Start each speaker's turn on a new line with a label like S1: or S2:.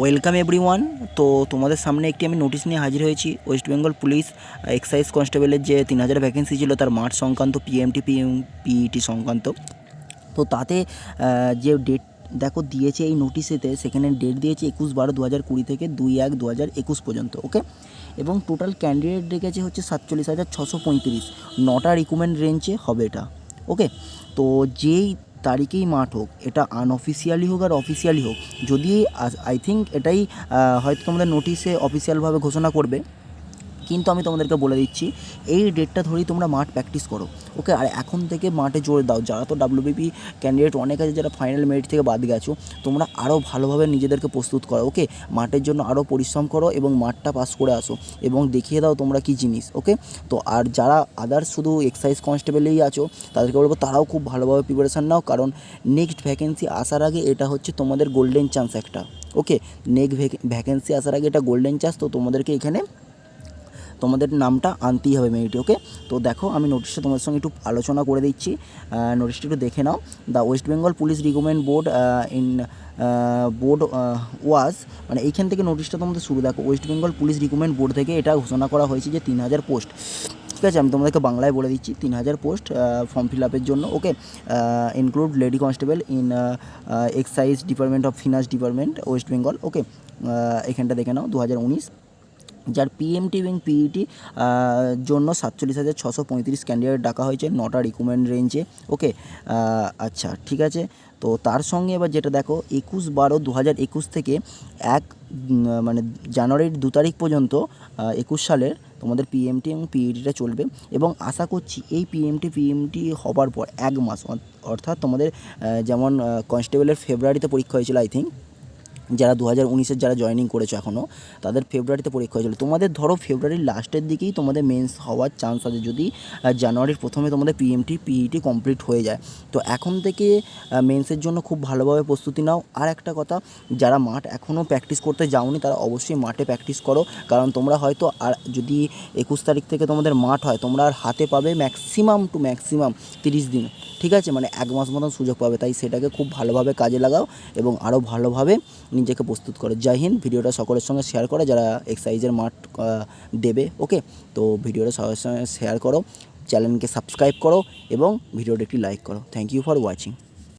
S1: Welcome everyone. তো তোমাদের সামনে একটি আমি নোটিশ নিয়ে হাজির হয়েছি। ওয়েস্ট বেঙ্গল পুলিশ এক্সাইজ কনস্টেবলের যে তিন হাজার ভ্যাকেন্সি ছিল তার মাঠ সংক্রান্ত পিএমটি পিএম পিইটি সংক্রান্ত। তো তাতে যে ডেট দেখো দিয়েছে এই নোটিশেতে সেখানে ডেট দিয়েছে একুশ বারো দু হাজার কুড়ি থেকে দুই এক দু হাজার একুশ পর্যন্ত ওকে এবং টোটাল ক্যান্ডিডেট ডেকেছে হচ্ছে সাতচল্লিশ হাজার ছশো পঁয়ত্রিশ। নটা রিকুমেন্ড রেঞ্জে হবে এটা ওকে তো যেই তারিখেই মাঠ হোক, এটা আনঅফিসিয়ালি হোক আর অফিসিয়ালি হোক, যদি আই থিঙ্ক এটাই হয়তো তোমাদের নোটিশে অফিসিয়ালভাবে ঘোষণা করবে। কিন্তু আমি তোমাদেরকে বলে দিচ্ছি, এই ডেটটা ধরেই তোমরা মাঠ প্র্যাকটিস করো ওকে আর এখন থেকে মাঠে জোর দাও। যারা তো ডাব্লিউবিপি ক্যান্ডিডেট অনেক আছে যারা ফাইনাল মেরিট থেকে বাদ গেছো, তোমরা আরও ভালোভাবে নিজেদেরকে প্রস্তুত করো ওকে মাঠের জন্য আরও পরিশ্রম করো এবং মাঠটা পাস করে আসো এবং দেখিয়ে দাও তোমরা কী জিনিস ওকে তো আর যারা আদার্স শুধু এক্সাইজ কনস্টেবলেই আছো, তাদেরকে বলব তারাও খুব ভালোভাবে প্রিপারেশান নাও, কারণ নেক্সট ভ্যাকেন্সি আসার আগে এটা হচ্ছে তোমাদের গোল্ডেন চান্স একটা ওকে নেক্সট ভ্যাকেন্সি আসার আগে এটা গোল্ডেন চান্স তো তোমাদেরকে এখানে তোমাদের নামটা আনতেই হবে মেয়েটি ওকে তো দেখো, আমি নোটিশটা তোমাদের সঙ্গে একটু আলোচনা করে দিচ্ছি। নোটিশটা একটু দেখে নাও। The West Bengal police recommend board in board was মানে এইখান থেকে নোটিশটা তোমাদের শুরু। দেখো West Bengal police recommend board থেকে এটা ঘোষণা করা হয়েছে যে তিন হাজার পোস্ট ঠিক আছে, আমি তোমাদেরকে বাংলায় বলে দিচ্ছি, তিন হাজার পোস্ট ফর্ম ফিল আপের জন্য okay include lady constable in excise department of finance department West Bengal okay এখানটা দেখে নাও, দু হাজার উনিশ। যার পিএমটি এবং পিইটি জন্য সাতচল্লিশ হাজার ছশো পঁয়ত্রিশ ক্যান্ডিডেট ডাকা হয়েছে নটা রিকুমেন্ড রেঞ্জে ওকে আচ্ছা ঠিক আছে। তো তার সঙ্গে এবার যেটা দেখো, একুশ বারো দু হাজার একুশ থেকে এক মানে জানুয়ারির দু তারিখ পর্যন্ত একুশ সালের তোমাদের পিএমটি এবং পিইটিটা চলবে এবং আশা করছি এই পিএমটি পিএমটি হবার পর এক মাস, অর্থাৎ তোমাদের যেমন কনস্টেবলের ফেব্রুয়ারিতে পরীক্ষা হয়েছিল আই থিঙ্ক যারা দু হাজার উনিশের যারা জয়েনিং করেছ এখনও তাদের ফেব্রুয়ারিতে পরীক্ষা হয়েছিল। তোমাদের ধরো ফেব্রুয়ারির লাস্টের দিকেই তোমাদের মেন্স হওয়ার চান্স আছে যদি জানুয়ারির প্রথমে তোমাদের পিএমটি পিইটি কমপ্লিট হয়ে যায়। তো এখন থেকে মেন্সের জন্য খুব ভালোভাবে প্রস্তুতি নাও। আর একটা কথা, যারা মাঠ এখনও প্র্যাকটিস করতে যাওনি, তারা অবশ্যই মাঠে প্র্যাকটিস করো। কারণ তোমরা হয়তো আর যদি একুশ তারিখ থেকে তোমাদের মাঠ হয়, তোমরা আর হাতে পাবে ম্যাক্সিমাম টু ম্যাক্সিমাম তিরিশ দিন। ঠিক আছে? মানে এক মাস মতন সুযোগ পাবে। তাই সেটাকে খুব ভালোভাবে কাজে লাগাও এবং আরও ভালোভাবে নিজেকে প্রস্তুত করো। জয় হিন্দ। ভিডিওটা সকলের সঙ্গে শেয়ার করো। যারা এক্সারসাইজের মাঠ দেবে ওকে তো ভিডিওটা সবার সঙ্গে শেয়ার করো। চ্যানেলকে সাবস্ক্রাইব করো এবং ভিডিওটা একটি লাইক করো। Thank you for watching